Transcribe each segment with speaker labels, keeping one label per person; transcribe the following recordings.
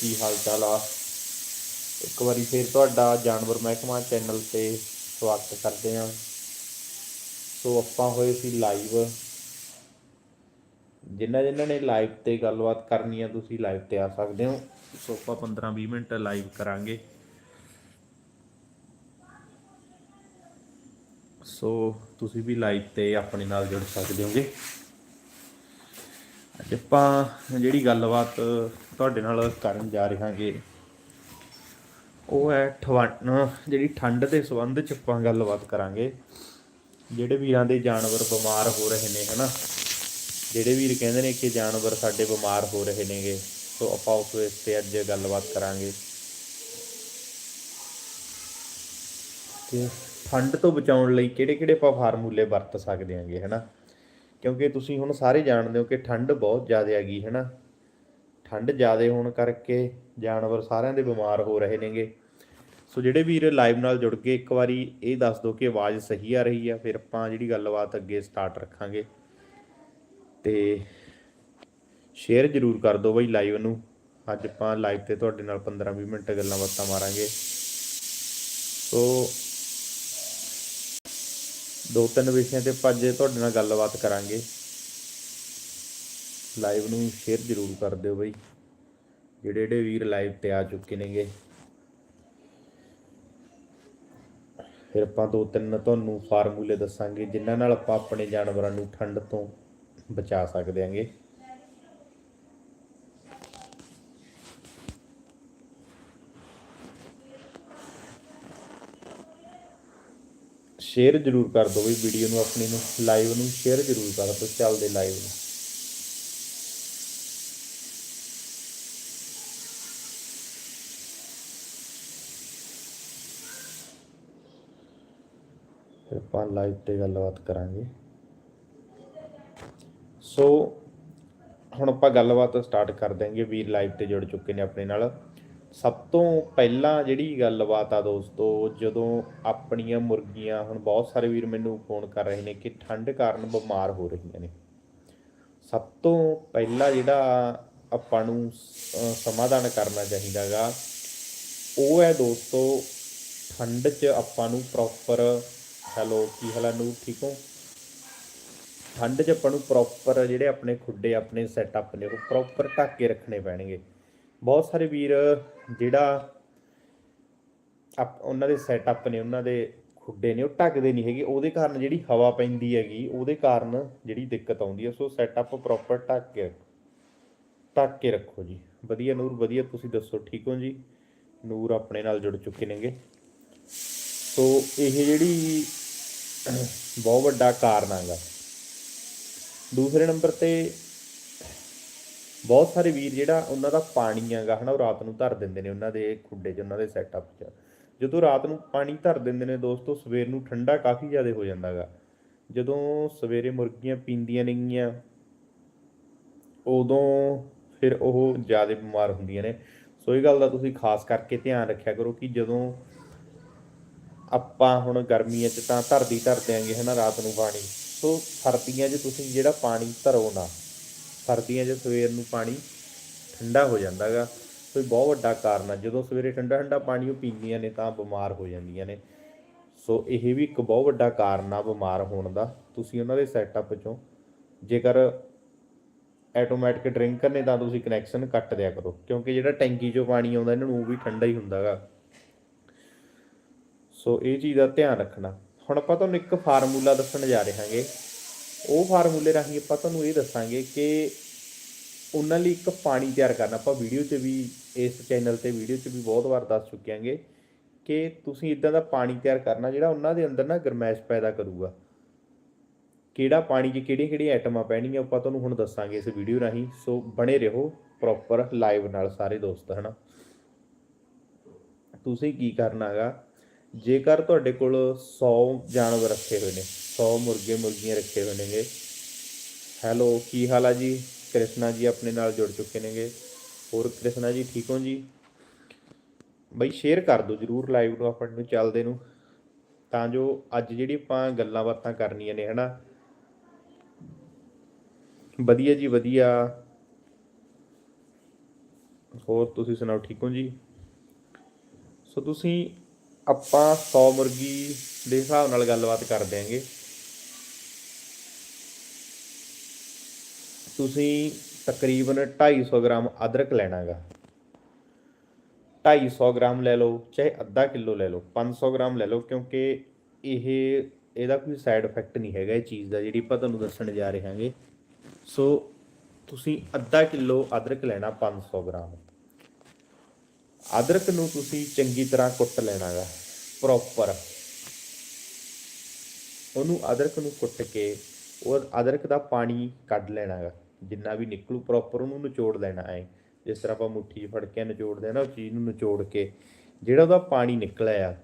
Speaker 1: ਕੀ ਹਾਲ ਚਾਲ ਆ? ਇੱਕ ਵਾਰੀ ਫੇਰ ਤੁਹਾਡਾ ਜਾਨਵਰ ਮਹਿਕਮਾ ਚੈਨਲ ਤੇ ਸਵਾਗਤ ਕਰਦੇ ਹਾਂ। ਸੋ ਆਪਾਂ ਹੋਏ ਸੀ ਲਾਈਵ ਜਿਨ੍ਹਾਂ ਜਿਨ੍ਹਾਂ ਨੇ ਲਾਈਵ ਤੇ ਗੱਲਬਾਤ ਕਰਨੀ ਆ, ਤੁਸੀਂ ਲਾਈਵ ਤੇ ਆ ਸਕਦੇ ਹੋ। ਸੋ ਆਪਾਂ 15 20 ਮਿੰਟ ਲਾਈਵ ਕਰਾਂਗੇ। ਸੋ ਤੁਸੀਂ ਵੀ ਲਾਈਵ ਤੇ ਆਪਣੇ ਨਾਲ ਜੁੜ ਸਕਦੇ ਹੋਗੇ। ਅੱਜ ਆਪਾਂ ਜਿਹੜੀ ਗੱਲਬਾਤ ਤੁਹਾਡੇ ਨਾਲ ਕਰਨ ਜਾ ਰਹੇ ਹਾਂਗੇ ਉਹ ਹੈ ਠਵਨ, ਜਿਹੜੀ ਠੰਡ ਦੇ ਸੰਬੰਧ ਚ ਆਪਾਂ ਗੱਲਬਾਤ ਕਰਾਂਗੇ। ਜਿਹੜੇ ਵੀਰਾਂ ਦੇ ਜਾਨਵਰ ਬਿਮਾਰ ਹੋ ਰਹੇ ਨੇ, ਹਨਾ? ਜਿਹੜੇ ਵੀਰ ਕਹਿੰਦੇ ਨੇ ਕਿ ਜਾਨਵਰ ਸਾਡੇ ਬਿਮਾਰ ਹੋ ਰਹੇ ਨੇਗੇ, ਸੋ ਆਪਾਂ ਉਸ ਵਿੱਚ ਤੇ ਅੱਜ ਗੱਲਬਾਤ ਕਰਾਂਗੇ। ਕਿ ਠੰਡ ਤੋਂ ਬਚਾਉਣ ਲਈ ਕਿਹੜੇ-ਕਿਹੜੇ ਆਪਾਂ ਫਾਰਮੂਲੇ ਵਰਤ ਸਕਦੇ ਹਾਂਗੇ, ਹਨਾ? ਕਿਉਂਕਿ ਤੁਸੀਂ ਹੁਣ ਸਾਰੇ ਜਾਣਦੇ ਹੋ ਕਿ ਠੰਡ ਬਹੁਤ ਜ਼ਿਆਦਾ ਹੈਗੀ, ਹਨਾ? ਠੰਡ ਜ਼ਿਆਦਾ ਹੋਣ ਕਰਕੇ ਜਾਨਵਰ ਸਾਰਿਆਂ ਦੇ ਬਿਮਾਰ ਹੋ ਰਹੇ ਨੇਗੇ। ਸੋ ਜਿਹੜੇ ਵੀਰ ਲਾਈਵ ਨਾਲ ਜੁੜ ਕੇ ਇੱਕ ਵਾਰੀ ਇਹ ਦੱਸ ਦਿਓ ਕਿ ਆਵਾਜ਼ ਸਹੀ ਆ ਰਹੀ ਆ, ਫਿਰ ਆਪਾਂ ਜਿਹੜੀ ਗੱਲਬਾਤ ਅੱਗੇ ਸਟਾਰਟ ਰੱਖਾਂਗੇ। ਤੇ ਸ਼ੇਅਰ ਜ਼ਰੂਰ ਕਰ ਦਿਓ ਬਈ ਲਾਈਵ ਨੂੰ। ਅੱਜ ਆਪਾਂ ਲਾਈਵ ਤੇ ਤੁਹਾਡੇ ਨਾਲ 15-20 ਮਿੰਟ ਗੱਲਾਂ ਬਾਤਾਂ ਮਾਰਾਂਗੇ। ਸੋ ਦੋ ਤਿੰਨ ਵਿਸ਼ਿਆਂ ਤੇ ਆਪਾਂ ਅੱਜ ਤੁਹਾਡੇ ਨਾਲ ਗੱਲਬਾਤ ਕਰਾਂਗੇ ਲਾਈਵ ਨੂੰ ਸ਼ੇਅਰ ਜ਼ਰੂਰ ਕਰ ਦਿਓ ਬਈ। ਜਿਹੜੇ ਜਿਹੜੇ ਵੀਰ ਲਾਈਵ ਤੇ ਆ ਚੁੱਕੇ ਨੇਗੇ। ਫਿਰ ਆਪਾਂ ਦੋ ਤਿੰਨ ਤੁਹਾਨੂੰ ਫਾਰਮੂਲੇ ਦੱਸਾਂਗੇ, ਜਿਨ੍ਹਾਂ ਨਾਲ ਆਪਾਂ ਆਪਣੇ ਜਾਨਵਰਾਂ ਨੂੰ ਠੰਡ ਤੋਂ ਬਚਾ ਸਕਦੇ ਹਾਂਗੇ ਸ਼ੇਅਰ ਜ਼ਰੂਰ ਕਰ ਦਿਓ ਵੀ ਵੀਡੀਓ ਨੂੰ, ਆਪਣੀ ਨੂੰ ਲਾਈਵ ਨੂੰ ਸ਼ੇਅਰ ਜ਼ਰੂਰ ਕਰ ਦਿਓ, ਚੱਲਦੇ ਲਾਈਵ ਨੂੰ। ਫਿਰ ਆਪਾਂ ਲਾਈਵ ਤੇ ਗੱਲਬਾਤ ਕਰਾਂਗੇ। ਸੋ ਹੁਣ ਆਪਾਂ ਗੱਲਬਾਤ ਸਟਾਰਟ ਕਰ ਦਾਂਗੇ ਵੀਰ ਲਾਈਵ ਤੇ ਜੁੜ ਚੁੱਕੇ ਨੇ ਆਪਣੇ ਨਾਲ। ਸਭ ਤੋਂ ਪਹਿਲਾਂ ਜਿਹੜੀ ਗੱਲਬਾਤ ਆ ਦੋਸਤੋ, ਜਦੋਂ ਆਪਣੀਆਂ ਮੁਰਗੀਆਂ, ਹੁਣ ਬਹੁਤ ਸਾਰੇ ਵੀਰ ਮੈਨੂੰ ਫੋਨ ਕਰ ਰਹੇ ਨੇ ਕਿ ਠੰਡ ਕਾਰਨ ਬਿਮਾਰ ਹੋ ਰਹੀਆਂ ਨੇ। ਸਭ ਤੋਂ ਪਹਿਲਾਂ ਜਿਹੜਾ ਆਪਾਂ ਨੂੰ ਸਮਾਧਾਨ ਕਰਨਾ ਚਾਹੀਦਾਗਾ, ਉਹ ਹੈ ਦੋਸਤੋ ਠੰਡ 'ਚ ਆਪਾਂ ਨੂੰ ਪ੍ਰੋਪਰ ਹੈਲੋ, ਕੀ ਹਾਲ ਨੂੰ ਠੀਕ ਹੋ? ਠੰਡ 'ਚ ਆਪਾਂ ਨੂੰ ਪ੍ਰੋਪਰ ਜਿਹੜੇ ਆਪਣੇ ਖੁੱਡੇ, ਆਪਣੇ ਸੈਟਅਪ ਨੇ, ਉਹ ਪ੍ਰੋਪਰ ਢੱਕ ਕੇ ਰੱਖਣੇ ਪੈਣਗੇ। ਬਹੁਤ ਸਾਰੇ ਵੀਰ ਜਿਹੜਾ ਉਹਨਾਂ ਦੇ ਸੈਟਅਪ ਨੇ, ਉਹਨਾਂ ਦੇ ਖੁੱਡੇ ਨੇ, ਉਹ ਢੱਕਦੇ ਨਹੀਂ ਹੈਗੇ। ਉਹਦੇ ਕਾਰਨ ਜਿਹੜੀ ਹਵਾ ਪੈਂਦੀ ਹੈਗੀ, ਉਹਦੇ ਕਾਰਨ ਜਿਹੜੀ ਦਿੱਕਤ ਆਉਂਦੀ ਹੈ। ਸੋ ਸੈਟਅਪ ਪ੍ਰੋਪਰ ਢੱਕ ਕੇ ਢੱਕ ਕੇ ਰੱਖੋ ਜੀ। ਵਧੀਆ ਨੂਰ, ਵਧੀਆ, ਤੁਸੀਂ ਦੱਸੋ, ਠੀਕ ਹੋ ਜੀ? ਨੂਰ ਆਪਣੇ ਨਾਲ ਜੁੜ ਚੁੱਕੇ ਨੇਗੇ। ਸੋ ਇਹ ਜਿਹੜੀ ਬਹੁਤ ਵੱਡਾ ਕਾਰਨ ਹੈਗਾ। ਦੂਸਰੇ ਨੰਬਰ ਤੇ ਬਹੁਤ ਸਾਰੇ ਵੀਰ ਜਿਹੜਾ ਉਹਨਾਂ ਦਾ ਪਾਣੀ ਹੈਗਾ ਹਨਾ, ਉਹ ਰਾਤ ਨੂੰ ਧਰ ਦਿੰਦੇ ਨੇ ਉਹਨਾਂ ਦੇ ਖੁੱਡੇ 'ਚ, ਉਹਨਾਂ ਦੇ ਸੈਟਅਪ 'ਚ। ਜਦੋਂ ਰਾਤ ਨੂੰ ਪਾਣੀ ਧਰ ਦਿੰਦੇ ਨੇ ਦੋਸਤੋ, ਸਵੇਰ ਨੂੰ ਠੰਡਾ ਕਾਫੀ ਜ਼ਿਆਦਾ ਹੋ ਜਾਂਦਾਗਾ ਜਦੋਂ ਸਵੇਰੇ ਮੁਰਗੀਆਂ ਪੀਂਦੀਆਂ ਨੇਗੀਆਂ ਉਦੋਂ ਫਿਰ ਉਹ ਜ਼ਿਆਦਾ ਬਿਮਾਰ ਹੁੰਦੀਆਂ ਨੇ। ਸੋ ਇਹ ਗੱਲ ਦਾ ਤੁਸੀਂ ਖਾਸ ਕਰਕੇ ਧਿਆਨ ਰੱਖਿਆ ਕਰੋ ਕਿ ਜਦੋਂ ਆਪਾਂ ਹੁਣ ਗਰਮੀਆਂ 'ਚ ਤਾਂ ਧਰਦੀ ਧਰ ਦਿਆਂਗੇ ਹਨਾ ਰਾਤ ਨੂੰ ਪਾਣੀ, ਸੋ ਸਰਦੀਆਂ 'ਚ ਤੁਸੀਂ ਜਿਹੜਾ ਪਾਣੀ ਧਰੋ ਨਾ ਸਰਦੀਆਂ 'ਚ ਸਵੇਰ ਨੂੰ ਪਾਣੀ ਠੰਡਾ ਹੋ ਜਾਂਦਾਗਾ। ਸੋ ਬਹੁਤ ਵੱਡਾ ਕਾਰਨ ਆ। ਜਦੋਂ ਸਵੇਰੇ ਠੰਡਾ ਠੰਡਾ ਪਾਣੀ ਉਹ ਪੀਂਦੀਆਂ ਨੇ ਤਾਂ ਬਿਮਾਰ ਹੋ ਜਾਂਦੀਆਂ ਨੇ। ਸੋ ਇਹ ਵੀ ਇੱਕ ਬਹੁਤ ਵੱਡਾ ਕਾਰਨ ਆ ਬਿਮਾਰ ਹੋਣ ਦਾ। ਤੁਸੀਂ ਉਹਨਾਂ ਦੇ ਸੈਟਅਪ 'ਚੋਂ ਜੇਕਰ ਆਟੋਮੈਟਿਕ ਡਰਿੰਕਰ ਨੇ ਤਾਂ ਤੁਸੀਂ ਕਨੈਕਸ਼ਨ ਕੱਟ ਦਿਆ ਕਰੋ। ਕਿਉਂਕਿ ਜਿਹੜਾ ਟੈਂਕੀ 'ਚੋਂ ਪਾਣੀ ਆਉਂਦਾ ਇਹਨਾਂ ਨੂੰ ਉਹ ਵੀ ਠੰਡਾ ਹੀ ਹੁੰਦਾਗਾ। ਸੋ ਇਹ ਚੀਜ਼ ਦਾ ਧਿਆਨ ਰੱਖਣਾ। ਹੁਣ ਆਪਾਂ ਤੁਹਾਨੂੰ ਇੱਕ ਫਾਰਮੂਲਾ ਦੱਸਣ ਜਾ ਰਹੇ ਹਾਂਗੇ। ਉਹ ਫਾਰਮੂਲੇ ਰਾਹੀਂ ਆਪਾਂ ਤੁਹਾਨੂੰ ਇਹ ਦੱਸਾਂਗੇ ਕਿ ਉਹਨਾਂ ਲਈ ਇੱਕ ਪਾਣੀ ਤਿਆਰ ਕਰਨਾ ਆਪਾਂ ਵੀਡੀਓ 'ਚ ਵੀ, ਇਸ ਚੈਨਲ ਤੇ ਵੀਡੀਓ 'ਚ ਵੀ ਬਹੁਤ ਵਾਰ ਦੱਸ ਚੁੱਕੇ ਹਾਂਗੇ ਕਿ ਤੁਸੀਂ ਇਦਾਂ ਦਾ ਪਾਣੀ ਤਿਆਰ ਕਰਨਾ ਜਿਹੜਾ ਉਹਨਾਂ ਦੇ ਅੰਦਰ ਨਾ ਗਰਮੈਸ਼ ਪੈਦਾ ਕਰੂਗਾ। ਕਿਹੜਾ ਪਾਣੀ 'ਚ ਕਿਹੜੀਆਂ ਕਿਹੜੀਆਂ ਆਈਟਮਾਂ ਪੈਣਗੀਆਂ ਆਪਾਂ ਤੁਹਾਨੂੰ ਹੁਣ ਦੱਸਾਂਗੇ ਇਸ ਵੀਡੀਓ ਰਾਹੀਂ। ਸੋ ਬਣੇ ਰਹੋ ਪ੍ਰੋਪਰ ਲਾਈਵ ਨਾਲ ਸਾਰੇ ਦੋਸਤ, ਹਨਾ? ਤੁਸੀਂ ਕੀ ਕਰਨਾ ਹੈਗਾ ਜੇਕਰ ਤੁਹਾਡੇ ਕੋਲ 100 ਜਾਨਵਰ ਰੱਖੇ ਹੋਏ ਨੇ 100 ਮੁਰਗੇ ਮੁਰਗੀਆਂ ਰੱਖੇ ਹੋਏ ਨੇਗੇ। ਹੈਲੋ, ਕੀ ਹਾਲ ਆ ਜੀ? ਕ੍ਰਿਸ਼ਨਾ ਜੀ ਆਪਣੇ ਨਾਲ ਜੁੜ ਚੁੱਕੇ ਨੇਗੇ। ਹੋਰ ਕ੍ਰਿਸ਼ਨਾ ਜੀ, ਠੀਕ ਹੋ ਜੀ? ਬਈ ਸ਼ੇਅਰ ਕਰ ਦਿਓ ਜਰੂਰ ਲਾਈਵ ਨੂੰ, ਆਪਾਂ ਨੂੰ ਚੱਲਦੇ ਨੂੰ। ਤਾਂ ਜੋ ਅੱਜ ਜਿਹੜੀ ਆਪਾਂ ਗੱਲਾਂ ਬਾਤਾਂ ਕਰਨੀਆਂ ਨੇ, ਹਨਾ? ਵਧੀਆ ਜੀ, ਵਧੀਆ। ਹੋਰ ਤੁਸੀਂ ਸੁਣਾਓ, ਠੀਕ ਹੋ ਜੀ? ਸੋ ਤੁਸੀਂ ਆਪਾਂ 100 ਮੁਰਗੀ ਦੇ ਹਿਸਾਬ ਨਾਲ ਗੱਲਬਾਤ ਕਰ ਦਿਆਂਗੇ ਤੁਸੀਂ ਤਕਰੀਬਨ 250 ਗ੍ਰਾਮ ਅਦਰਕ ਲੈਣਾਗਾ। 250 ਗ੍ਰਾਮ ਲੈ ਲਓ, ਚਾਹੇ ਅੱਧਾ ਕਿਲੋ ਲੈ ਲਓ 500 ਗ੍ਰਾਮ ਲੈ ਲਓ, ਕਿਉਂਕਿ ਇਹ, ਇਹਦਾ ਕੋਈ ਸਾਈਡ ਇਫੈਕਟ ਨਹੀਂ ਹੈਗਾ ਇਹ ਚੀਜ਼ ਦਾ, ਜਿਹੜੀ ਆਪਾਂ ਤੁਹਾਨੂੰ ਦੱਸਣ ਜਾ ਰਹੇ ਹਾਂਗੇ। ਸੋ ਤੁਸੀਂ ਅੱਧਾ ਕਿਲੋ ਅਦਰਕ ਲੈਣਾ 500 ਗ੍ਰਾਮ। ਅਦਰਕ ਨੂੰ ਤੁਸੀਂ ਚੰਗੀ ਤਰ੍ਹਾਂ ਕੁੱਟ ਲੈਣਾਗਾ ਪ੍ਰੋਪਰ ਉਹਨੂੰ ਅਦਰਕ ਨੂੰ ਕੁੱਟ ਕੇ, ਉਹ ਅਦਰਕ ਦਾ ਪਾਣੀ ਕੱਢ ਲੈਣਾਗਾ। ਜਿੰਨਾ ਵੀ ਨਿਕਲੂ ਪ੍ਰੋਪਰ ਉਹਨੂੰ ਨਿਚੋੜ ਲੈਣਾ ਹੈ ਜਿਸ ਤਰ੍ਹਾਂ ਆਪਾਂ ਮੁੱਠੀ 'ਚ ਫੜ ਕੇ ਨਿਚੋੜਦੇ ਆ ਨਾ ਉਹ ਚੀਜ਼ ਨੂੰ ਨਿਚੋੜ ਕੇ, ਜਿਹੜਾ ਉਹਦਾ ਪਾਣੀ ਨਿਕਲਿਆ ਆ,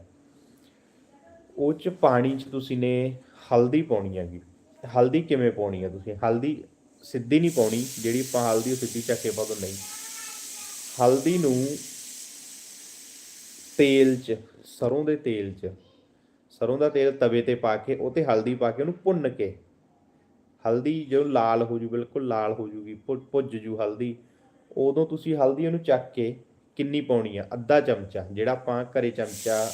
Speaker 1: ਉਹ ਚ ਪਾਣੀ ਚ ਤੁਸੀਂ ਨੇ ਹਲਦੀ ਪਾਉਣੀ ਹੈਗੀ। ਹਲਦੀ ਕਿਵੇਂ ਪਾਉਣੀ ਹੈ ਤੁਸੀਂ? ਹਲਦੀ ਸਿੱਧੀ ਨਹੀਂ ਪਾਉਣੀ, ਜਿਹੜੀ ਆਪਾਂ ਹਲਦੀ ਉਹ ਸਿੱਧੀ ਚੱਕੇ ਪਾ ਦੋ ਨਹੀਂ ਹਲਦੀ ਨੂੰ ਤੇਲ ਚ, ਸਰੋਂ ਦੇ ਤੇਲ ਚ, ਸਰੋਂ ਦਾ ਤੇਲ ਤਵੇ ਤੇ ਪਾ ਕੇ, ਉਹ ਤੇ ਹਲਦੀ ਪਾ ਕੇ ਉਹਨੂੰ ਭੁੰਨ ਕੇ ਹਲਦੀ ਜਦੋਂ ਲਾਲ ਹੋ ਜੂ, ਬਿਲਕੁਲ ਲਾਲ ਹੋ ਜੂਗੀ, ਭੁ- ਭੁੱਜ ਜੂ ਹਲਦੀ, ਉਦੋਂ ਤੁਸੀਂ ਹਲਦੀ ਉਹਨੂੰ ਚੱਕ ਕੇ ਕਿੰਨੀ ਪਾਉਣੀ ਆ? ਅੱਧਾ ਚਮਚਾ, ਜਿਹੜਾ ਆਪਾਂ ਘਰੇ ਚਮਚਾ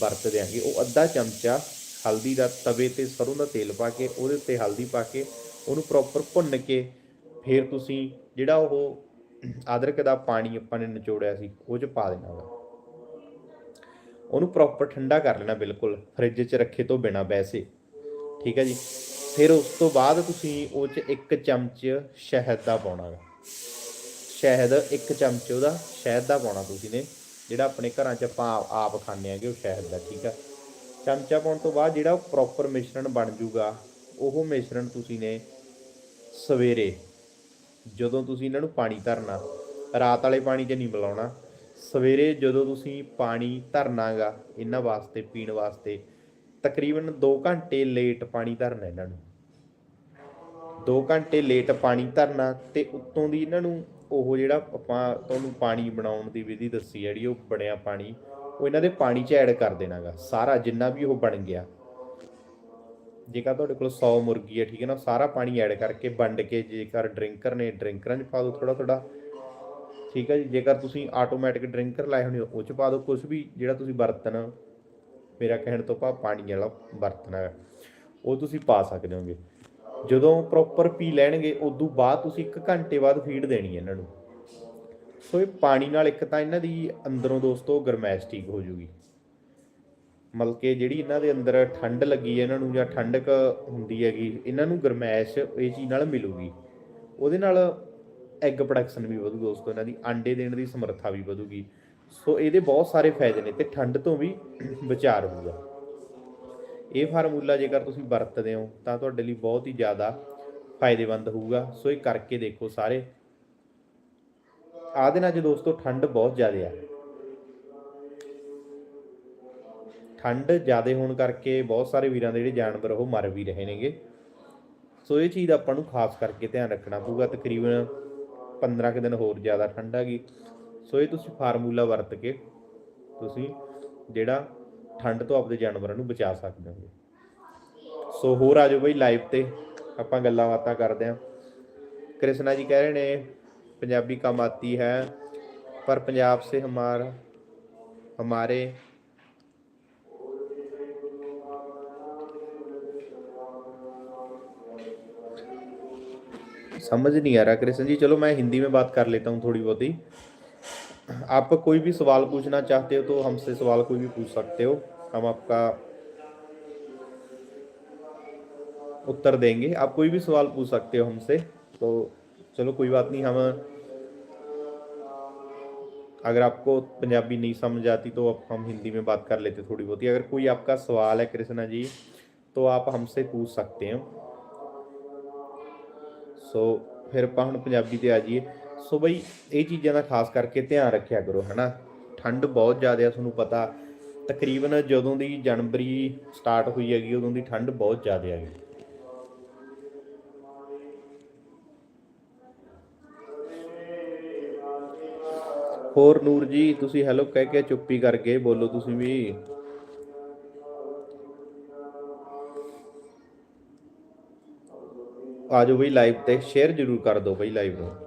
Speaker 1: ਵਰਤ ਦਿਆਂਗੇ ਉਹ ਅੱਧਾ ਚਮਚਾ ਹਲਦੀ ਦਾ ਤਵੇ ਤੇ ਸਰੋਂ ਦਾ ਤੇਲ ਪਾ ਕੇ, ਉਹਦੇ ਉੱਤੇ ਹਲਦੀ ਪਾ ਕੇ, ਉਹਨੂੰ ਪ੍ਰੋਪਰ ਭੁੰਨ ਕੇ ਫਿਰ ਤੁਸੀਂ ਜਿਹੜਾ ਉਹ ਅਦਰਕ ਦਾ ਪਾਣੀ ਆਪਾਂ ਨੇ ਨਿਚੋੜਿਆ ਸੀ, ਉਹ ਚ ਪਾ ਦੇਣਾ ਵਾ ਉਹਨੂੰ ਪ੍ਰੋਪਰ ਠੰਡਾ ਕਰ ਲੈਣਾ ਬਿਲਕੁਲ ਫ੍ਰਿਜ 'ਚ ਰੱਖੇ ਤੋਂ ਬਿਨਾ ਵੈਸੇ। ਠੀਕ ਹੈ ਜੀ? ਫਿਰ ਉਸ ਤੋਂ ਬਾਅਦ ਤੁਸੀਂ ਉਹ 'ਚ ਇੱਕ ਚਮਚ ਸ਼ਹਿਦ ਦਾ ਪਾਉਣਾ ਗਾ। ਸ਼ਹਿਦ, ਇੱਕ ਚਮਚ ਉਹਦਾ ਸ਼ਹਿਦ ਦਾ ਪਾਉਣਾ ਤੁਸੀਂ ਨੇ। ਜਿਹੜਾ ਆਪਣੇ ਘਰਾਂ 'ਚ ਆਪਾਂ ਆਪ- ਆਪ ਖਾਂਦੇ ਆਂਗੇ, ਉਹ ਸ਼ਹਿਦ ਦਾ, ਠੀਕ ਆ। ਚਮਚਾ ਪਾਉਣ ਤੋਂ ਬਾਅਦ ਜਿਹੜਾ ਉਹ ਪ੍ਰੋਪਰ ਮਿਸ਼ਰਣ ਬਣ ਜੂਗਾ, ਉਹ ਮਿਸ਼ਰਣ ਤੁਸੀਂ ਨੇ ਸਵੇਰੇ, ਜਦੋਂ ਤੁਸੀਂ ਇਹਨਾਂ ਨੂੰ ਪਾਣੀ ਧਰਨਾ, ਰਾਤ ਵਾਲੇ ਪਾਣੀ 'ਚ ਨਹੀਂ ਮਿਲਾਉਣਾ, ਸਵੇਰੇ ਜਦੋਂ ਤੁਸੀਂ ਪਾਣੀ ਧਰਨਾਗਾ ਇਹਨਾਂ ਵਾਸਤੇ, ਪੀਣ ਵਾਸਤੇ, ਤਕਰੀਬਨ 2 ਘੰਟੇ ਲੇਟ ਪਾਣੀ ਧਰਨਾ ਇਹਨਾਂ ਨੂੰ। 2 ਘੰਟੇ ਲੇਟ ਪਾਣੀ ਧਰਨਾ ਤੇ ਉੱਤੋਂ ਦੀ ਇਹਨਾਂ ਨੂੰ ਉਹ ਜਿਹੜਾ ਆਪਾਂ ਤੁਹਾਨੂੰ ਪਾਣੀ ਬਣਾਉਣ ਦੀ ਵਿਧੀ ਦੱਸੀ ਜਿਹੜੀ ਉਹ ਬਣਿਆ ਪਾਣੀ, ਉਹ ਇਹਨਾਂ ਦੇ ਪਾਣੀ 'ਚ ਐਡ ਕਰ ਦੇਣਾਗਾ। ਸਾਰਾ ਜਿੰਨਾ ਵੀ ਉਹ ਬਣ ਗਿਆ। ਜੇਕਰ ਤੁਹਾਡੇ ਕੋਲ 100 ਮੁਰਗੀ ਹੈ ਠੀਕ ਹੈ ਨਾ ਸਾਰਾ ਪਾਣੀ ਐਡ ਕਰਕੇ ਵੰਡ ਕੇ ਜੇਕਰ ਡਰਿੰਕਰ ਨੇ ਡਰਿੰਕਰਾਂ 'ਚ ਪਾ ਦਿਓ ਥੋੜਾ ਥੋੜਾ ਠੀਕ ਹੈ ਜੀ, ਜੇਕਰ ਤੁਸੀਂ ਆਟੋਮੈਟਿਕ ਡਰਿੰਕਰ ਲਾਏ ਹੋਣੇ ਉਹ 'ਚ ਪਾ ਦਿਓ ਕੁਝ ਵੀ ਜਿਹੜਾ ਤੁਸੀਂ ਬਰਤਨ ਮੇਰਾ ਕਹਿਣ ਤੋਂ ਭਾਵ ਪਾਣੀ ਵਾਲਾ ਬਰਤਨ ਹੈ, ਉਹ ਤੁਸੀਂ ਪਾ ਸਕਦੇ ਹੋਗੇ। ਜਦੋਂ ਪ੍ਰੋਪਰ ਪੀ ਲੈਣਗੇ, ਉਦੋਂ ਬਾਅਦ ਤੁਸੀਂ 1 ਘੰਟੇ ਬਾਅਦ ਫੀਡ ਦੇਣੀ ਹੈ ਇਹਨਾਂ ਨੂੰ। ਸੋ ਇਹ ਪਾਣੀ ਨਾਲ ਇੱਕ ਤਾਂ ਇਹਨਾਂ ਦੀ ਅੰਦਰੋਂ ਦੋਸਤੋ ਗਰਮੈਸ਼ ਠੀਕ ਹੋ ਜੂਗੀ। ਮਤਲਬ ਕਿ ਜਿਹੜੀ ਇਹਨਾਂ ਦੇ ਅੰਦਰ ਠੰਡ ਲੱਗੀ ਹੈ ਇਹਨਾਂ ਨੂੰ ਜਾਂ ਠੰਡਕ ਹੁੰਦੀ ਹੈਗੀ, ਇਹਨਾਂ ਨੂੰ ਗਰਮੈਸ਼ ਇਹ ਚੀਜ਼ ਨਾਲ ਮਿਲੂਗੀ। ਉਹਦੇ ਨਾਲ ਐਗ ਪ੍ਰੋਡਕਸ਼ਨ ਵੀ ਵਧੂ ਦੋਸਤੋ, ਇਹਨਾਂ ਦੀ ਆਂਡੇ ਦੇਣ ਦੀ ਸਮਰੱਥਾ ਵੀ ਵਧੂਗੀ। ਸੋ ਇਹਦੇ ਬਹੁਤ ਸਾਰੇ ਫਾਇਦੇ ਨੇ ਤੇ ਠੰਡ ਤੋਂ ਵੀ ਬਚਾ ਰਹੂਗਾ। ਇਹ ਫਾਰਮੂਲਾ ਜੇਕਰ ਤੁਸੀਂ ਵਰਤਦੇ ਹੋ, ਤਾਂ ਤੁਹਾਡੇ ਲਈ ਬਹੁਤ ਹੀ ਜ਼ਿਆਦਾ ਫਾਇਦੇਮੰਦ ਹੋਊਗਾ। ਸੋ ਇਹ ਕਰਕੇ ਦੇਖੋ ਸਾਰੇ। ਆਹ ਦਿਨਾਂ 'ਚ ਦੋਸਤੋ ਠੰਡ ਬਹੁਤ ਜ਼ਿਆਦਾ ਆ। ਠੰਡ ਜ਼ਿਆਦਾ ਹੋਣ ਕਰਕੇ ਬਹੁਤ ਸਾਰੇ ਵੀਰਾਂ ਦੇ ਜਿਹੜੇ ਜਾਨਵਰ, ਉਹ ਮਰ ਵੀ ਰਹੇ ਨੇਗੇ। ਸੋ ਇਹ ਚੀਜ਼ ਦਾ ਆਪਾਂ ਨੂੰ ਖਾਸ ਕਰਕੇ ਧਿਆਨ ਰੱਖਣਾ ਪਊਗਾ। ਤਕਰੀਬਨ 15 ਕੁ ਦਿਨ ਹੋਰ ਜ਼ਿਆਦਾ ਠੰਡ ਹੈਗੀ ਸੋ ਇਹ ਤੁਸੀਂ ਫਾਰਮੂਲਾ ਵਰਤ ਕੇ ਤੁਸੀਂ ਜਿਹੜਾ ਠੰਡ ਤੋਂ ਆਪਣੇ ਜਾਨਵਰਾਂ ਨੂੰ ਬਚਾ ਸਕਦੇ ਹੋ ਸੋ ਹੋਰ ਆ ਜਾਓ ਬਈ ਲਾਈਵ ਤੇ ਆਪਾਂ ਗੱਲਾਂ ਬਾਤਾਂ ਕਰਦੇ ਹਾਂ ਕ੍ਰਿਸ਼ਨਾ ਜੀ ਕਹਿ ਰਹੇ ਨੇ ਪੰਜਾਬੀ ਕੰਮ ਆਤੀ ਹੈ ਪਰ ਪੰਜਾਬ ਸੇ ਹਮਾਰਾ हमारे समझ नहीं आ रहा कृष्ण जी चलो मैं हिंदी में बात कर लेता हूँ थोड़ी बहुत ही आप कोई भी सवाल पूछना चाहते हो तो हमसे सवाल कोई भी पूछ सकते हो। हम आपका उत्तर देंगे। आप कोई भी सवाल पूछ सकते हो हमसे तो चलो कोई बात नहीं हम अगर आपको पंजाबी नहीं समझ आती तो अब हम हिंदी में बात कर लेते थोड़ी बहुत ही। अगर कोई आपका सवाल है कृष्णा जी तो आप हमसे पूछ सकते हो। सो so, फिर पहन पंजाबी ते आ जाइए। ਸੋ ਬਈ, ਇਹ ਚੀਜ਼ਾਂ ਦਾ ਖਾਸ ਕਰਕੇ ਧਿਆਨ ਰੱਖਿਆ ਕਰੋ, ਹਨਾ? ਠੰਡ ਬਹੁਤ ਜ਼ਿਆਦਾ ਆ, ਤੁਹਾਨੂੰ ਪਤਾ। ਤਕਰੀਬਨ ਜਦੋਂ ਦੀ ਜਨਵਰੀ ਸਟਾਰਟ ਹੋਈ ਹੈਗੀ, ਉਦੋਂ ਦੀ ਠੰਡ ਬਹੁਤ ਜ਼ਿਆਦਾ ਹੈਗੀ। ਹੋਰ ਨੂਰ ਜੀ, ਤੁਸੀਂ ਹੈਲੋ ਕਹਿ ਕੇ ਚੁੱਪੀ ਕਰ ਗਏ, ਬੋਲੋ ਤੁਸੀਂ ਵੀ। ਆ ਜਾਓ ਬਈ ਲਾਈਵ ਤੇ ਸ਼ੇਅਰ ਜ਼ਰੂਰ ਕਰ ਦਿਓ ਬਈ ਲਾਈਵ ਨੂੰ।